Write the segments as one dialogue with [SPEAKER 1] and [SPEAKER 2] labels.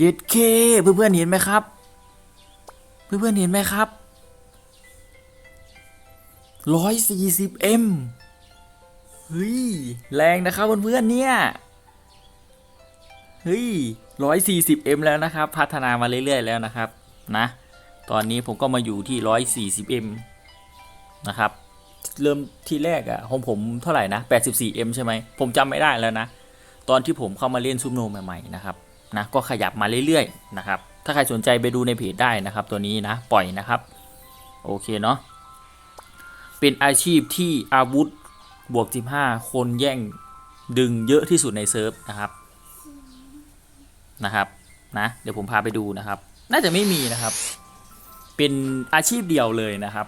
[SPEAKER 1] ย็ดเคเพื่อนๆเห็นไหมครับ เพื่อนๆเห็นไหมครับร้อยสี่สิบเอ็มเฮ้ย แรงนะครับเพื่อนๆเนี่ยเฮ้ยร้อยสี่สิบเอ็มแล้วนะครับ พัฒนามาเรื่อยๆแล้วนะครับ นะ ตอนนี้ผมก็มาอยู่ที่ร้อยสี่สิบเอ็มนะครับ เริ่มที่แรกอะของผมเท่าไหร่นะ 84M ใช่ไหม ผมจำไม่ได้แล้วนะ ตอนที่ผมเข้ามาเล่นซุปโนใหม่ๆนะครับนะก็ขยับมาเรื่อยๆนะครับ ถ้าใครสนใจไปดูในเพจได้นะครับ ตัวนี้นะปล่อยนะครับ โอเคเนาะ เป็นอาชีพที่อาวุธบวก 15 คนแย่งดึงเยอะที่สุดในเซิร์ฟนะครับนะครับนะเดี๋ยวผมพาไปดูนะครับ น่าจะไม่มีนะครับ เป็นอาชีพเดียวเลยนะครับ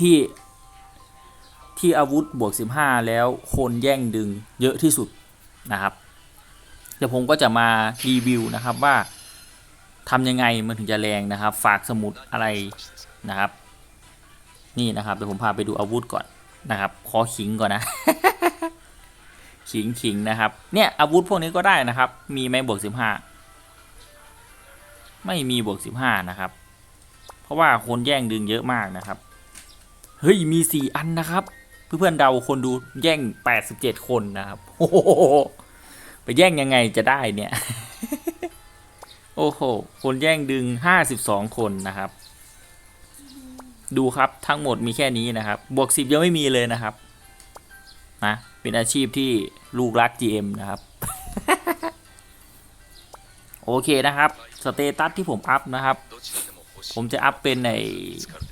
[SPEAKER 1] ที่ที่อาวุธบวก 15 แล้วคนแย่งดึงเยอะที่สุดนะครับ เดี๋ยวผมก็จะมารีวิวนะครับว่าทำยังไงมันถึงจะแรงนะครับ ฝากสมุดอะไรนะครับ นี่นะครับเดี๋ยวผมพาไปดูอาวุธก่อนนะครับขอขิงก่อนนะขิงขิงนะครับ เนี่ยอาวุธพวกนี้ก็ได้นะครับ มีไหมบวกสิบห้า ไม่มีบวกสิบห้านะครับ เพราะว่าคนแย่งดึงเยอะมากนะครับ เฮ้ย มีสี่อันนะครับ เพื่อนๆเดาคนดูแย่งแปดสิบเจ็ดคนนะครับ โอ้โห ไปแย่งยังไงจะได้เนี่ย โอ้โห คนแย่งดึงห้าสิบสองคนนะครับ ดูครับทั้งหมดมีแค่นี้นะครับ บวกสิบยังไม่มีเลยนะครับ นะ เป็นอาชีพที่ลูกรัก GM นะครับ โอเคนะครับสเตตัสที่ผมอัพนะครับ ผมจะอัพเป็นใน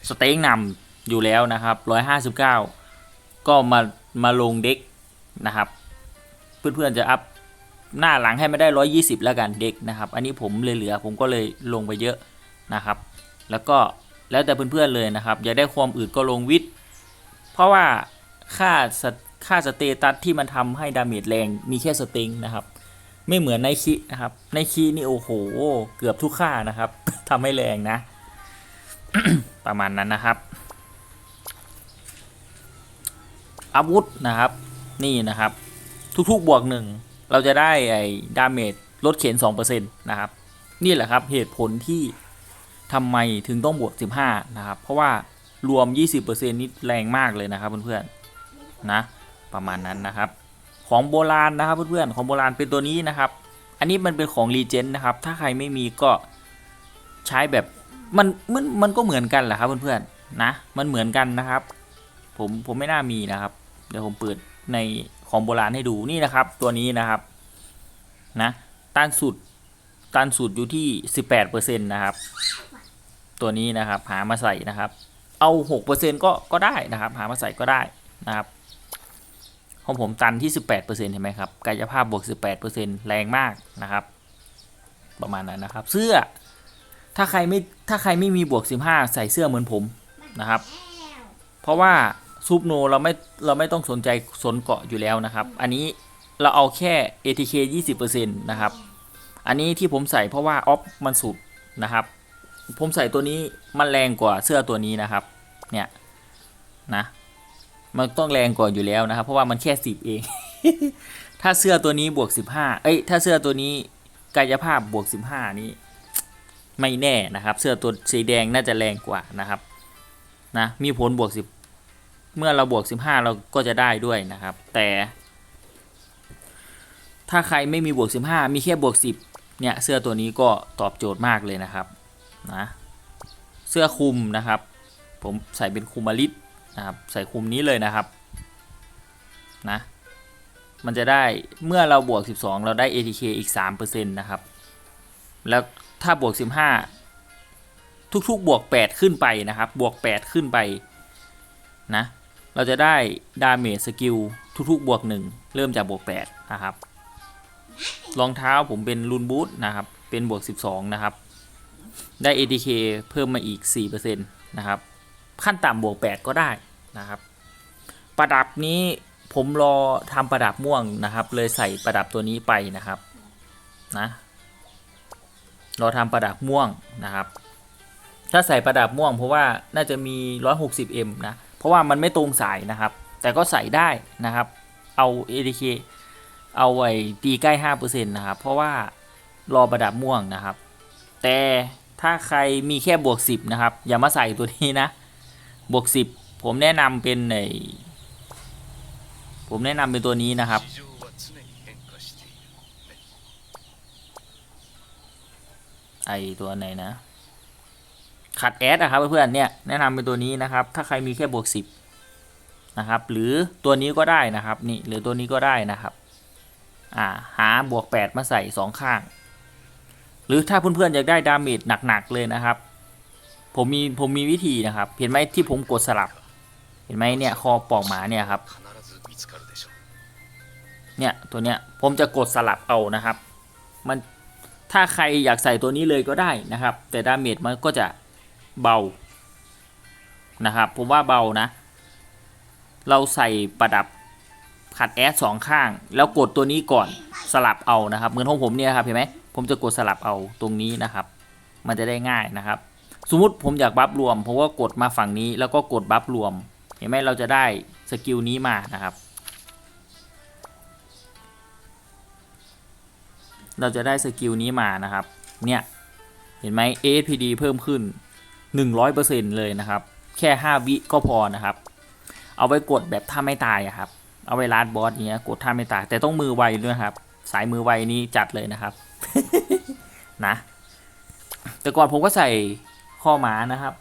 [SPEAKER 1] สเต็งนำอยู่แล้วนะครับร้อยห้าสิบเก้าก็มามาลงเด็กนะครับ เพื่อนๆจะอัพหน้าหลังให้ไม่ได้ร้อยี่สิบแล้วกันเด็กนะครับ อันนี้ผมเลยเหลือผมก็เลยลงไปเยอะนะครับ แล้วก็แล้วแต่เพื่อนๆเลยนะครับ อยากได้ความอืดก็ลงวิทย์เพราะว่าค่าสเตค่าสเตตัสที่มันทำให้ดาเมจแรงมีแค่สเต็งนะครับ ไม่เหมือนในคีนะครับในคีนี่โอ้โห เกือบทุกค่านะครับทำให้แรงนะ ประมาณนั้นนะครับ อาวุธนะครับ นี่นะครับ ทุกๆบวกหนึ่งเราจะได้ไอ้ดาเมจลดเข็น2%นะครับ นี่แหละครับเหตุผลที่ทำไมถึงต้องบวก 15 นะครับ เพราะว่ารวม 20%นี่แรงมากเลยนะครับเพื่อนๆนะประมาณนั้นนะครับ ของโบราณนะครับเพื่อนๆของโบราณเป็นตัวนี้นะครับ อันนี้มันเป็นของรีเจนนะครับ ถ้าใครไม่มีก็ใช้แบบมันมันมันก็เหมือนกันแหละครับเพื่อนๆนะมันเหมือนกันนะครับ ผมผมไม่น่ามีนะครับ เดี๋ยวผมเปิดในของโบราณให้ดูนี่นะครับ ตัวนี้นะครับนะต้านสุดต้านสุดอยู่ที่18%นตนะครับ ตัวนี้นะครับหามาใส่นะครับ เอา6%ก็ก็ได้นะครับ หามาใส่ก็ได้นะครับ ของผมตันที่ 18%เห็นไหมครับกายภาพบวก 18%แรงมากนะครับ ประมาณนั้นนะครับ เสื้อถ้าใครไม่ถ้าใครไม่มีบวก 15 ใส่เสื้อเหมือนผมนะครับ เพราะว่าซูปโนเราไม่เราไม่ต้องสนใจสนเกาะอยู่แล้วนะครับ อันนี้เราเอาแค่ ATK 20%นะครับ อันนี้ที่ผมใส่เพราะว่าออฟมันสุดนะครับ ผมใส่ตัวนี้มันแรงกว่าเสื้อตัวนี้นะครับ เนี่ยนะ มันต้องแรงกว่าอยู่แล้วนะครับ เพราะว่ามันแค่สิบเอง ถ้าเสื้อตัวนี้บวกสิบห้าเอ้ยถ้าเสื้อตัวนี้กายภาพบวกสิบห้านี้ไม่แน่นะครับ เสื้อตัวสีแดงน่าจะแรงกว่านะครับนะมีผลบวกสิบเมื่อเราบวกสิบห้าเราก็จะได้ด้วยนะครับ แต่ ถ้าใครไม่มีบวกสิบห้ามีแค่บวกสิบเนี่ยเสื้อตัวนี้ก็ตอบโจทย์มากเลยนะครับนะเสื้อคลุมนะครับ ผมใส่เป็นคลุมอลิส นะครับใส่คุมนี้เลยนะครับนะมันจะได้เมื่อเราบวก 12 เราได้ ATK อีก 3%นะครับ แล้วถ้าบวก 15 ทุกๆ บวก 8 ขึ้นไปนะครับ บวก 8 ขึ้นไปนะเราจะได้ดาเมจสกิลทุกๆ บวก 1 เริ่มจากบวก 8 นะครับรองเท้าผมเป็นรูนบูทนะครับ เป็นบวก 12 นะครับ ได้ ATK เพิ่มมาอีก 4%นะครับ ขั้นต่ำบวก 8 ก็ได้ นะครับ ประดับนี้ผมรอทำประดับม่วงนะครับ เลยใส่ประดับตัวนี้ไปนะครับนะรอทำประดับม่วงนะครับ ถ้าใส่ประดับม่วง เพราะว่าน่าจะมี 160M นะเพราะว่ามันไม่ตรงสายนะครับ แต่ก็ใส่ได้นะครับ เอา ADK เอาไว้ตีใกล้5%นะครับ เพราะว่ารอประดับม่วงนะครับ แต่ถ้าใครมีแค่บวก 10 นะครับ อย่ามาใส่ตัวนี้นะ บวก 10 ผมแนะนำเป็นในผมแนะนำเป็นตัวนี้นะครับ ไอตัวไหนนะ ขัดแอดนะครับเพื่อนเนี่ยแนะนำเป็นตัวนี้นะครับ ถ้าใครมีแค่บวกสิบนะครับ หรือตัวนี้ก็ได้นะครับนี่หรือตัวนี้ก็ได้นะครับ อ่าหาบวกแปดมาใส่สองข้าง หรือถ้าเพื่อนๆอยากได้ดาเมจหนักๆเลยนะครับ ผมมีผมมีวิธีนะครับ เห็นไหมที่ผมกดสลับ เห็นไหมเนี่ยคอปอกหมาเนี่ยครับ เนี่ยตัวเนี้ยผมจะกดสลับเอานะครับ มันถ้าใครอยากใส่ตัวนี้เลยก็ได้นะครับ แต่ดาเมจมันก็จะเบานะครับผมว่าเบานะ เราใส่ประดับขัดแอสสองข้าง แล้วกดตัวนี้ก่อนสลับเอานะครับเหมือนของผมเนี่ยครับเห็นไหมผมจะกดสลับเอาตรงนี้นะครับ มันจะได้ง่ายนะครับ สมมติผมอยากบัฟรวมผมก็กดมาฝั่งนี้แล้วก็กดบัฟรวม เห็นไหมเราจะได้สกิลนี้มานะครับ เราจะได้สกิลนี้มานะครับ เนี่ย เห็นไหม ASPD เพิ่มขึ้น 100%เลยนะครับ แค่ 5 วิก็พอนะครับ เอาไว้กดแบบถ้าไม่ตายอะครับ เอาไว้ลาดบอสเนี้ยกดถ้าไม่ตาย แต่ต้องมือไวด้วยครับ สายมือไวนี้จัดเลยนะครับ นะ แต่ก่อนผมก็ใส่ข้อหมานะครับ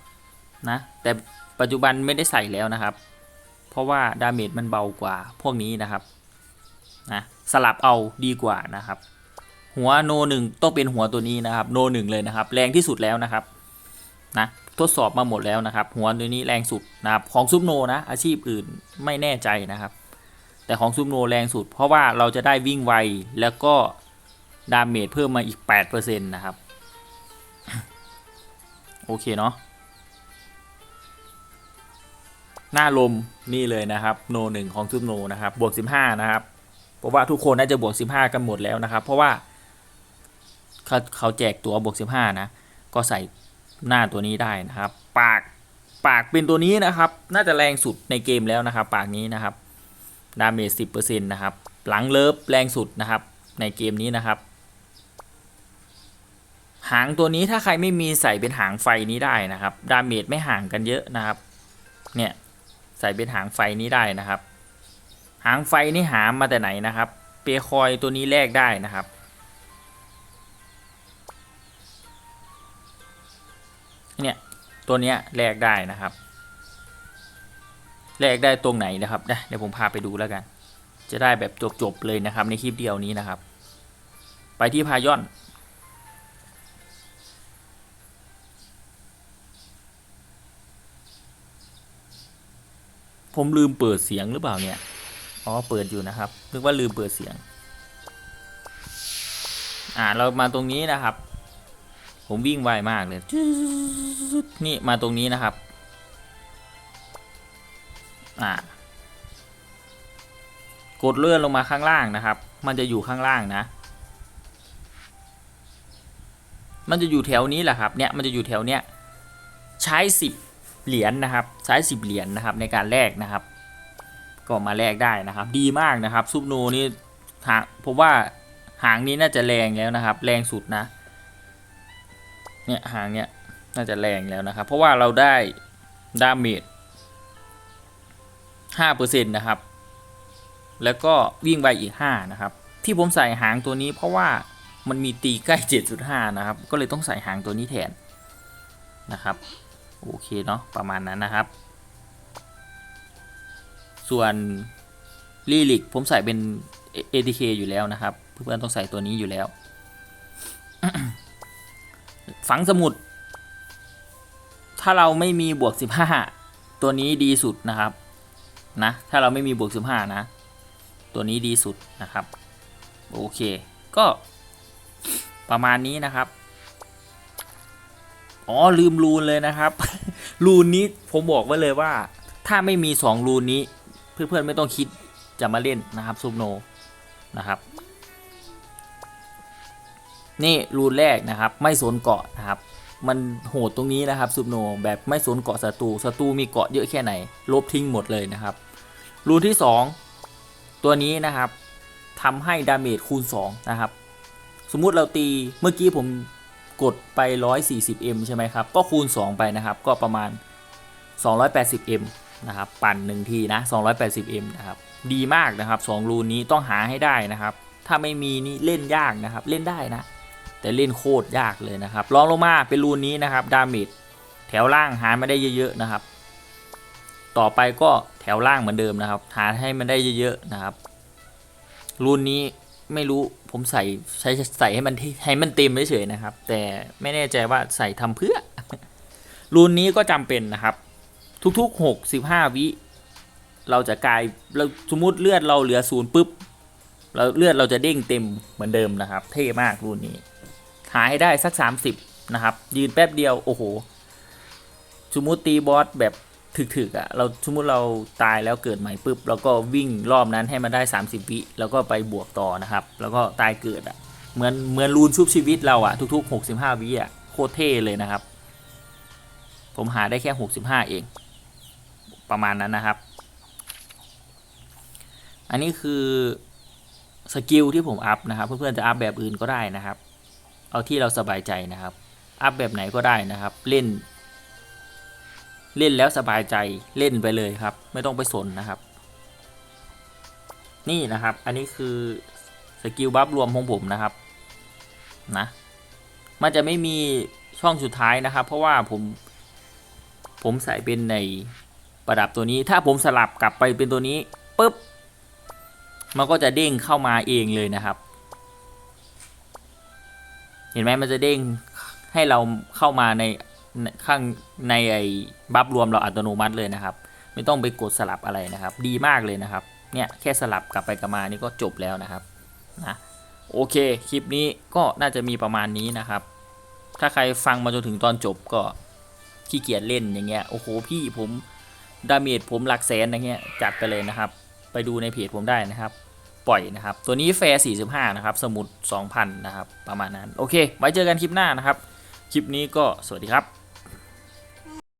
[SPEAKER 1] นะ แต่ ปัจจุบันไม่ได้ใส่แล้วนะครับ เพราะว่าดาเมจมันเบากว่าพวกนี้นะครับนะสลับเอาดีกว่านะครับ หัวโนหนึ่งต้องเป็นหัวตัวนี้นะครับโนหนึ่งเลยนะครับ แรงที่สุดแล้วนะครับนะทดสอบมาหมดแล้วนะครับ หัวตัวนี้แรงสุดนะครับของซุปโนนะ อาชีพอื่นไม่แน่ใจนะครับ แต่ของซุปโนแรงสุด เพราะว่าเราจะได้วิ่งไวแล้วก็ดาเมจเพิ่มมาอีก8%นะครับ โอเคเนาะ หน้าลมนี่เลยนะครับโนหนึ่งของซุปโนนะครับบวก15นะครับเพราะว่าทุกคนน่าจะบวก15กันหมดแล้วนะครับ เพราะว่าเขาเขาแจกตัวบวก15นะ ก็ใส่หน้าตัวนี้ได้นะครับ ปากปากเป็นตัวนี้นะครับ น่าจะแรงสุดในเกมแล้วนะครับ ปากนี้นะครับดาเมจ10%นะครับ หลังเลิฟแรงสุดนะครับ ในเกมนี้นะครับ หางตัวนี้ถ้าใครไม่มีใส่เป็นหางไฟนี้ได้นะครับ ดาเมจไม่ห่างกันเยอะนะครับ เนี่ย ใส่เป็นหางไฟนี้ได้นะครับ หางไฟนี่หามาแต่ไหนนะครับ เปคอยตัวนี้แลกได้นะครับ เนี่ยตัวเนี้ยแลกได้นะครับ แลกได้ตรงไหนนะครับเดี๋ยวเดี๋ยวผมพาไปดูแล้วกัน จะได้แบบจบๆเลยนะครับในคลิปเดียวนี้นะครับ ไปที่พายอน ผมลืมเปิดเสียงหรือเปล่าเนี่ย อ๋อ เปิดอยู่นะครับนึกว่าลืมเปิดเสียง อ่า เรามาตรงนี้นะครับ ผมวิ่งไวมากเลย นี่มาตรงนี้นะครับ อ่า กดเลื่อนลงมาข้างล่างนะครับ มันจะอยู่ข้างล่างนะ มันจะอยู่แถวนี้แหละครับ เนี่ย มันจะอยู่แถวเนี้ย ใช้สิบ เหรียญนะครับใช้สิบเหรียญนะครับในการแลกนะครับ ก็มาแลกได้นะครับ ดีมากนะครับซุปโนนี่หางผมว่าหางนี้น่าจะแรงแล้วนะครับ แรงสุดนะเนี่ยหางเนี้ยน่าจะแรงแล้วนะครับ เพราะว่าเราได้ดาเมจห้าเปอร์เซ็นต์นะครับ แล้วก็วิ่งไปอีกห้านะครับ ที่ผมใส่หางตัวนี้เพราะว่ามันมีตีใกล้เจ็ดจุดห้านะครับ ก็เลยต้องใส่หางตัวนี้แทนนะครับ โอเคเนาะประมาณนั้นนะครับ ส่วนลีลิกผมใส่เป็น ATK อยู่แล้วนะครับ เพื่อนๆต้องใส่ตัวนี้อยู่แล้ว ฝังสมุด ถ้าเราไม่มีบวก 15 ตัวนี้ดีสุดนะครับนะถ้าเราไม่มีบวก 15 นะ ตัวนี้ดีสุดนะครับ โอเค ก็ประมาณนี้นะครับ อ๋อลืมรูนเลยนะครับ รูนนี้ผมบอกไว้เลยว่า ถ้าไม่มี 2 รูนนี้ เพื่อนๆไม่ต้องคิดจะมาเล่นนะครับซูโนนะครับ นี่รูนแรกนะครับ ไม่สนเกาะนะครับ มันโหดตรงนี้นะครับซุปโนแบบไม่สนเกาะศัตรูศัตรูมีเกาะเยอะแค่ไหน ลบทิ้งหมดเลยนะครับ รูนที่ 2 ตัวนี้นะครับทำให้ดาเมจคูณ2นะครับ สมมุติเราตีเมื่อกี้ผม กดไป 140m ใช่ไหมครับ ก็คูณ 2 ไปนะครับ ก็ประมาณ 280m นะครับ ปั่นหนึ่งทีนะ 280m นะครับ ดีมากนะครับ 2 รูนี้ต้องหาให้ได้นะครับ ถ้าไม่มีนี่เล่นยากนะครับ เล่นได้นะ แต่เล่นโคตรยากเลยนะครับ ลองลงมาเป็นรูนี้นะครับ ดาเมจแถวล่างหาไม่ได้เยอะๆนะครับ ต่อไปก็แถวล่างเหมือนเดิมนะครับ หาให้มันได้เยอะๆนะครับรูนนี้ ไม่รู้ผมใส่ใช้ใส่ให้มันให้มันเต็มเฉยๆนะครับ แต่ไม่แน่ใจว่าใส่ทำเพื่อรูนนี้ก็จำเป็นนะครับ ทุกๆ 65 วิ เราจะกลายเราสมมติเลือดเราเหลือศูนย์ปุ๊บเราเลือดเราจะเด้งเต็มเหมือนเดิมนะครับ เท่มากรูนนี้หาให้ได้สัก 30 นะครับ ยืนแป๊บเดียวโอ้โหสมมติตีบอสแบบ ถึกๆอะ่ะเราสมมติเราตายแล้วเกิดใหม่ปุ๊บเราก็วิ่งรอบนั้นให้มันได้ 30 วิแล้วก็ไปบวกต่อนะครับ แล้วก็ตายเกิดอะ่ะเหมือนเหมือนรูนชุบชีวิตเราอะ่ะทุกๆ 65 วิอะ่ะโคตรเท่เลยนะครับ ผมหาได้แค่ 65 เอง ประมาณนั้นนะครับ อันนี้คือสกิลที่ผมอัพนะครับเพื่อนๆจะอัพแบบอื่นก็ได้นะครับ เอาที่เราสบายใจนะครับ อัพแบบไหนก็ได้นะครับ เล่น เล่นแล้วสบายใจเล่นไปเลยครับ ไม่ต้องไปสนนะครับ นี่นะครับ อันนี้คือสกิลบัฟรวมของผมนะครับนะ มันจะไม่มีช่องสุดท้ายนะครับ เพราะว่าผมผมใส่เป็นในประดับตัวนี้ ถ้าผมสลับกลับไปเป็นตัวนี้ปุ๊บมันก็จะเด้งเข้ามาเองเลยนะครับ เห็นไหมมันจะเด้งให้เราเข้ามาในใน ข้างในไอ้บัฟรวมเราอัตโนมัติเลยนะครับ ไม่ต้องไปกดสลับอะไรนะครับ ดีมากเลยนะครับ เนี่ยแค่สลับกลับไปกลับมานี่ก็จบแล้วนะครับนะโอเค คลิปนี้ก็น่าจะมีประมาณนี้นะครับ ถ้าใครฟังมาจนถึงตอนจบก็ขี้เกียจเล่นอย่างเงี้ย โอ้โหพี่ผมดาเมจผมหลักแสนอย่างเงี้ยจัดไปเลยนะครับ ไปดูในเพจผมได้นะครับ ปล่อยนะครับ ตัวนี้แฟร์45 นะครับ สมุด 2,000 นะครับ ประมาณนั้น โอเค ไว้เจอกันคลิปหน้านะครับ คลิปนี้ก็สวัสดีครับ